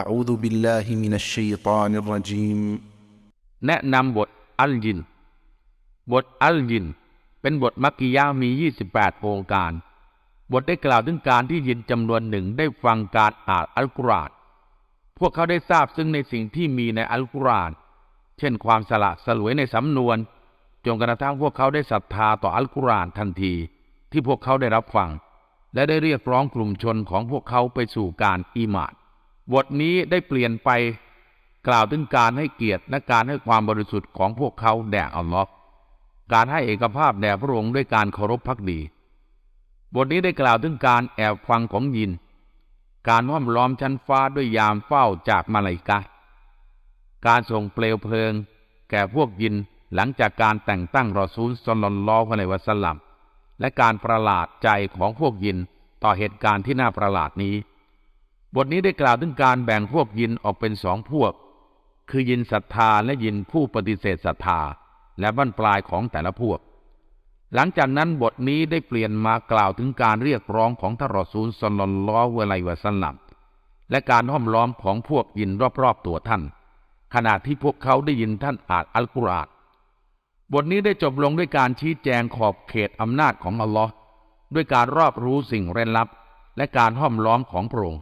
أعوذ بالله من الشيطان الرجيم แนะนำบทอัลยิน บทอัลยิน เป็นบทมักกิยะห์มี 28 องค์การ บทได้กล่าวถึงการที่ยินจำนวนหนึ่งได้ฟังการอ่านอัลกุรอาน พวกเขาได้ทราบซึ่งในสิ่งที่มีในอัลกุรอาน เช่นความสละสลวยในสำนวน จนกระทั่งพวกเขาได้ศรัทธาต่ออัลกุรอานทันที ที่พวกเขาได้รับฟัง และได้เรียกร้องกลุ่มชนของพวกเขาไปสู่การอีหมาน บทนี้ได้เปลี่ยนไปกล่าวถึงการให้เกียรติและการให้ความบริสุทธิ์ของพวกเขาแด่อัลลอฮ์การให้เอกภาพแด่พระองค์ด้วยการเคารพพักดี บทนี้ได้กล่าวถึงการแอบฟังของยิน การห้อมล้อมชั้นฟ้าด้วยยามเฝ้าจากมาลาอิกะฮ์การส่งเปลวเพลิง แก่พวกยินหลังจากการแต่งตั้งรอซูลสลลลอฮะลัยฮิวะสัลลัมและการประหลาดใจของพวกยินต่อเหตุการณ์ที่น่าประหลาดนี้ บทนี้ได้กล่าวถึงการแบ่งพวกยินออกเป็นสองพวก คือยินศรัทธาและยินผู้ปฏิเสธศรัทธาและบั้นปลายของแต่ละพวก หลังจากนั้นบทนี้ได้เปลี่ยนมากล่าวถึงการเรียกร้องของทารอซูลสลลัลอฮุอะลัยวะสัลลัมและการห้อมล้อมของพวกยินรอบๆตัวท่าน ขณะที่พวกเขาได้ยินท่านอ่านอัลกุรอานบทนี้ได้จบลงด้วยการชี้แจงขอบเขตอำนาจของอัลลอฮ์ด้วยการรอบรู้สิ่งเร้นลับ และการห้อมล้อมของพระองค์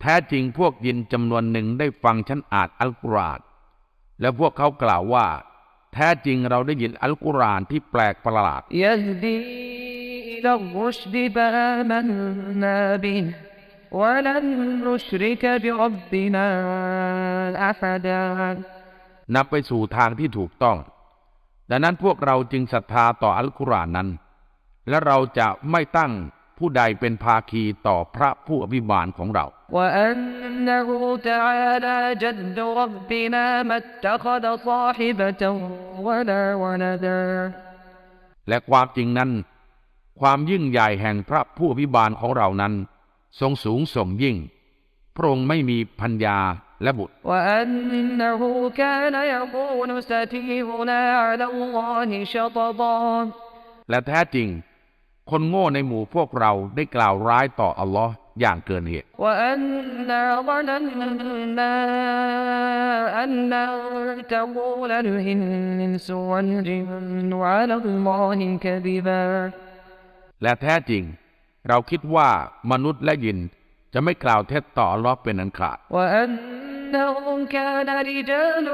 แท้จริงพวกยินจำนวนหนึ่งได้ฟังฉันอ่านอัลกุรอานและพวกเขากล่าวว่า แท้จริงเราได้ยินอัลกุรอานที่แปลกประหลาดนับไปสู่ทางที่ถูกต้อง ดังนั้นพวกเราจึงศรัทธาต่ออัลกุรอานนั้น และเราจะไม่ตั้ง ผู้ใดเป็นภาคีต่อพระผู้อภิบาลของเรา وأنه تعالى جد ربنا ما اتخذ صاحبة ولا ولدا และความจริงนั้น ความยิ่งใหญ่แห่งพระผู้อภิบาลของเรานั้น ทรงสูงส่งยิ่ง พระองค์ไม่มีพัญญาและบุตร وأنه كان يقول سفيهنا على الله شططا และแท้จริง คนโง่ในหมู่พวกเราได้กล่าวร้ายต่ออัลลอฮ์อย่างเกินเหตุ وأنا ظننا أن لن تقول الإنس والجن على الله كذبا และแท้จริง เราคิดว่ามนุษย์และยินจะไม่กล่าวเท็จต่ออัลลอฮ์เป็นอันขาด وأنه كان رجال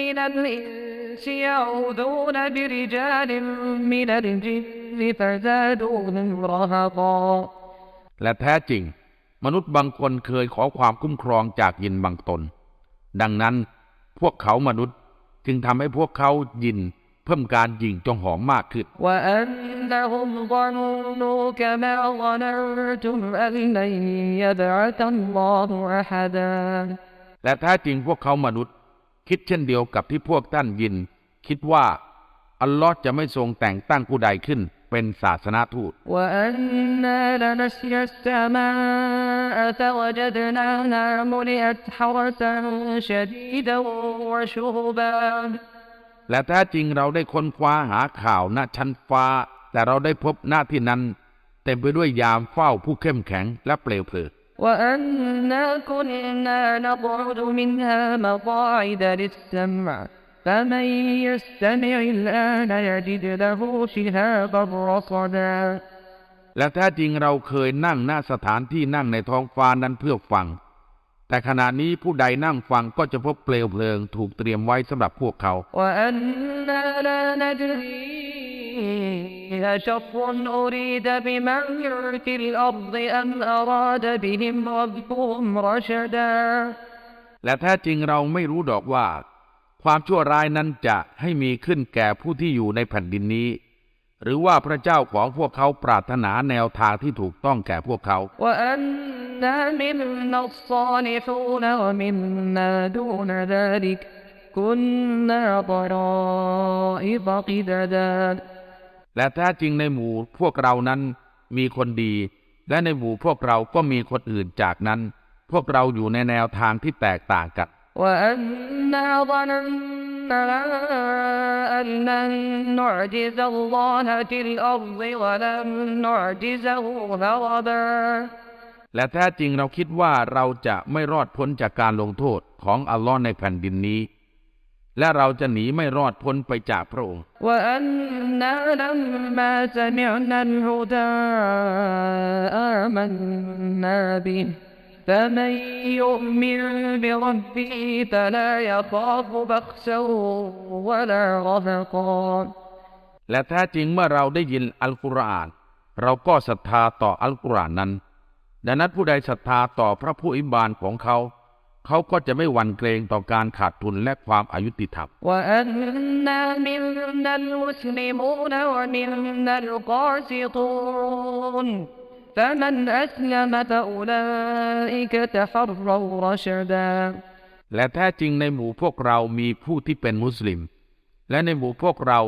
من الإنس يعوذون برجال من الجن فزادوهم رهقا และแท้จริง มนุษย์บางคนเคยขอความคุ้มครองจากยินบางตน ดังนั้นพวกเขามนุษย์จึงทำให้พวกเขายินเพิ่มการยิงจงหอมมากขึ้น وأنهم ظنوا كما ظننتم أن لن يبعث الله أحدا และแท้จริงพวกเขามนุษย์ คิดเช่นเดียวกับที่พวกท่านยิน คิดว่า อัลลอฮ์จะไม่ทรงแต่งตั้งผู้ใดขึ้น เป็นศาสนาทูต وأنا لنسي السماء فوجدناها ملئت حرسا شديدا وشهبا และแท้จริงเราได้ค้นคว้าหาข่าวณชั้นฟ้า แต่เราได้พบหน้าที่นั้น เต็มไปด้วยยามเฝ้าผู้เข้มแข็งและเปลวเพลิง وأنا كنا نقعد منها مقاعد للسمع فمن يستمع الآن يجد له شهابا رصدا และแท้จริงเราเคยนั่งหน้าสถานที่นั่งในท้องฟ้านั้นเพื่อฟัง แต่ขณะนี้ผู้ใดนั่งฟังก็จะพบเปลวเพลิงถูกเตรียมไว้สำหรับพวกเขา وأنا لا ندري أشر أريد بمن في الأرض أم أراد بهم ربهم رشدا และแท้จริงเราไม่รู้ดอกว่า ความชั่วร้ายนั้นจะให้มีขึ้นแก่ผู้ที่อยู่ในแผ่นดินนี้ หรือว่าพระเจ้าของพวกเขาปรารถนาแนวทางที่ถูกต้องแก่พวกเขา และแท้จริงในหมู่พวกเรานั้นมีคนดี และในหมู่พวกเราก็มีคนอื่นจากนั้น พวกเราอยู่ในแนวทางที่แตกต่างกัน وأنا ظننا أن لن نعجز الله في الأرض ولن نعجزه هربا และแท้จริงเราคิดว่าเราจะไม่รอดพ้นจากการลงโทษของอัลลอฮ์ในแผ่นดินนี้ และเราจะหนีไม่รอดพ้นไปจากพระองค์ وأنا لما سمعنا الهدى آمنا به فمن يؤمن بربه فلا يخاف بخسا ولا رهقا และแท้จริงเมื่อเราได้ยินอัลกุรอาน เราก็ศรัทธาต่ออัลกุรอานนั้น ดังนั้นผู้ใดศรัทธาต่อพระผู้อิบานของเขา เขาก็จะไม่หวั่นเกรงต่อการขาดทุนและความอายุติธรรม وأنا منا المسلمون ومنا القاسطون فمن أسلم فأولئك تحروا رشدا และแท้จริงในหมู่พวกเรามีผู้ที่เป็นมุสลิม และในหมู่พวกเรา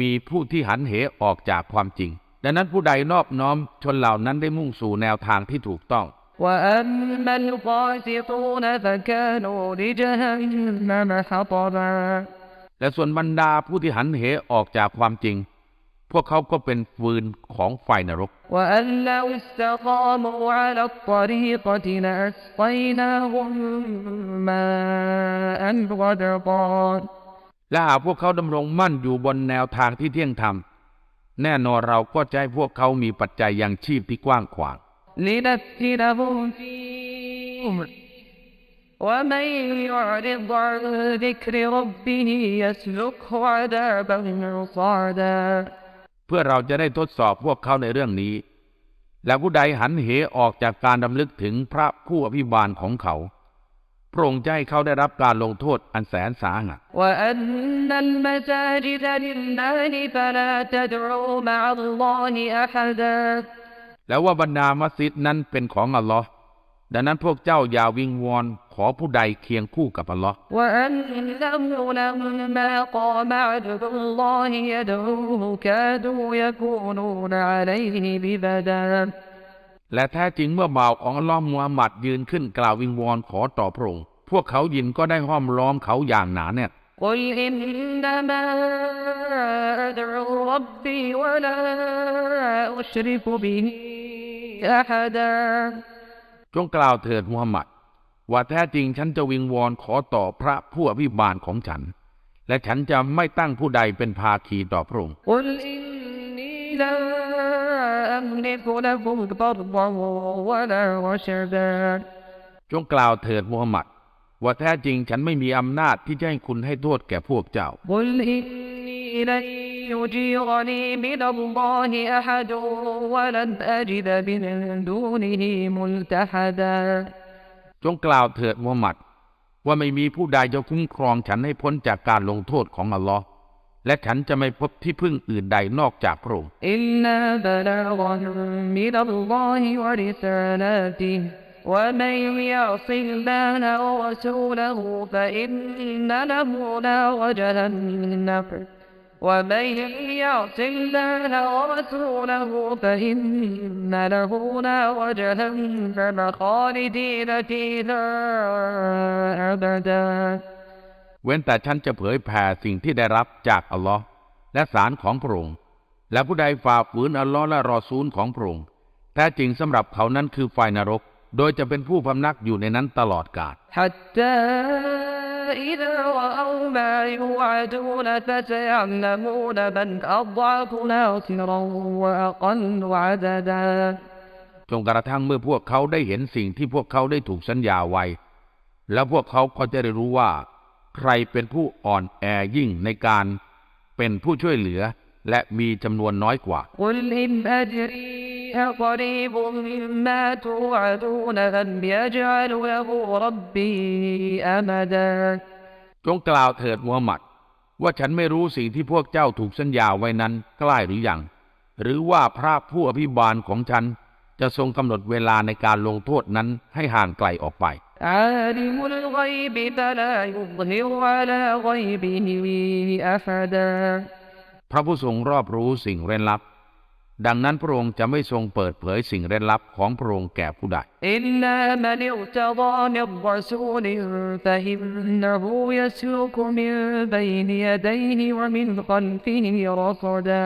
มีผู้ที่หันเหออกจากความจริง ดังนั้นผู้ใดนอบน้อมชนเหล่านั้นได้มุ่งสู่แนวทางที่ถูกต้อง وأما القاسطون فكانوا لجهنم حطبا และส่วนบรรดาผู้ที่หันเหออกจากความจริง พวกเขาก็เป็นฟืนของไฟนรก และหากพวกเขาดำรงมั่นอยู่บนแนวทางที่เที่ยงธรรม แน่นอนเราก็จะให้พวกเขามีปัจจัยยังชีพที่กว้างขวางแเพื่อเราจะได้ทดสอบพวกเขาในเรื่องนี้ และผู้ใดหันเหออกจากการดำลึกถึงพระผู้อภิบาลของเขาพระองค์จะให้เขาได้รับการลงโทษอันแสนสาหัสแล้วว่าบรรดามัสยิดนั้นเป็นของอัลลอฮ์ ดังนั้นพวกเจ้าอย่าวิงวอนขอผู้ใดเคียงคู่กับอัลลอฮ์ وأنه لما قام عبد الله يدعوه كادوا يكونون عليه ببدا และแท้จริงเมื่อบ่าวของอัลลอฮ์มูฮัมหมัดยืนขึ้นกล่าววิงวอนขอต่อพระองค์พวกเขายินก็ได้ห้อมล้อมเขาอย่างหนาแน่น قل إنما أدعو ربي ولا أشرك به أحدا จงกล่าวเถิดมูฮัมหมัด ว่าแท้จริงฉันจะวิงวอนขอต่อพระผู้อภิบาลของฉัน และฉันจะไม่ตั้งผู้ใดเป็นภาคีต่อพระองค์จงกล่าวเถิดมูฮัมหมัด ว่าแท้จริงฉันไม่มีอำนาจที่จะให้คุณให้โทษแก่พวกเจ้า يجيرني من الله أحد ولن أجد من دونه ملتحدا จงกล่าวเถิดมูฮัมหมัด ว่าไม่มีผู้ใดจะคุ้มครองฉันให้พ้นจากการลงโทษของอัลลอฮ์และฉันจะไม่พบที่พึ่งอื่นใดนอกจากพระองค์ إلا بلاغا من الله ورسالاته ومن يعص الله ورسوله فإن له نار جهنم ومن يعص الله ورسوله فإن له نار جهنم خالدين فيها أبدا เว้นแต่ฉันจะเผยแผ่สิ่งที่ได้รับจากอัลลอฮ์และสารของพระองค์ และผู้ใดฝ่าฝืนอัลลอฮ์และรอซูลของพระองค์แท้จริงสำหรับเขานั้นคือไฟนรก โดยจะเป็นผู้พำนักอยู่ในนั้นตลอดกาล حتى إذا رأوا ما يوعدون فسيعلمون من أضعف ناصرا وأقل عددا จนกระทั่งเมื่อพวกเขาได้เห็นสิ่งที่พวกเขาได้ถูกสัญญาไว้ แล้วพวกเขาก็จะได้รู้ว่า ใครเป็นผู้อ่อนแอยิ่งในการเป็นผู้ช่วยเหลือ และมีจำนวนน้อยกว่า قل إن أدري أقريب مما توعدون أم يجعل له ربي أمدا จงกล่าวเถิดมูฮัมหมัด ว่าฉันไม่รู้สิ่งที่พวกเจ้าถูกสัญญาไว้นั้นใกล้หรือยัง หรือว่าพระผู้อภิบาลของฉัน จะทรงกำหนดเวลาในการลงโทษนั้นให้ห่างไกลออกไป พระผู้ทรงรอบรู้สิ่งเร้นลับ ดังนั้นพระองค์จะไม่ทรงเปิดเผยสิ่งเร้นลับของพระองค์แก่ผู้ใดอิลามันอิตฎามิรสูลิฟะฮินหูยสูกุมินบัยนยดัยฮิวะมินกลฟิฮิรอดา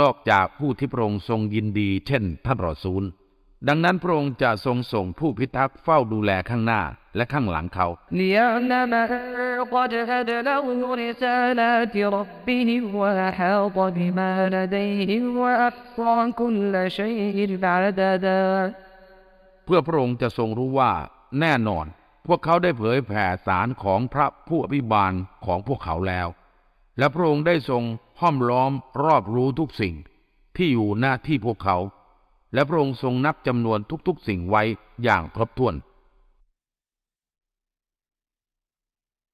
นอกจากผู้ที่พระองค์ทรงยินดี เช่น ท่านรอซูล ดังนั้นพระองค์จะทรงส่งผู้พิทักษ์เฝ้าดูแลข้างหน้าและข้างหลังเขา เพื่อพระองค์จะทรงรู้ว่าแน่นอน พวกเขาได้เผยแผ่สารของพระผู้อภิบาลของพวกเขาแล้ว และพระองค์ได้ทรงห้อมล้อมรอบรู้ทุกสิ่งที่อยู่หน้าที่พวกเขา และพระองค์ทรงนับจำนวนทุกๆสิ่งไว้อย่างครบถ้วน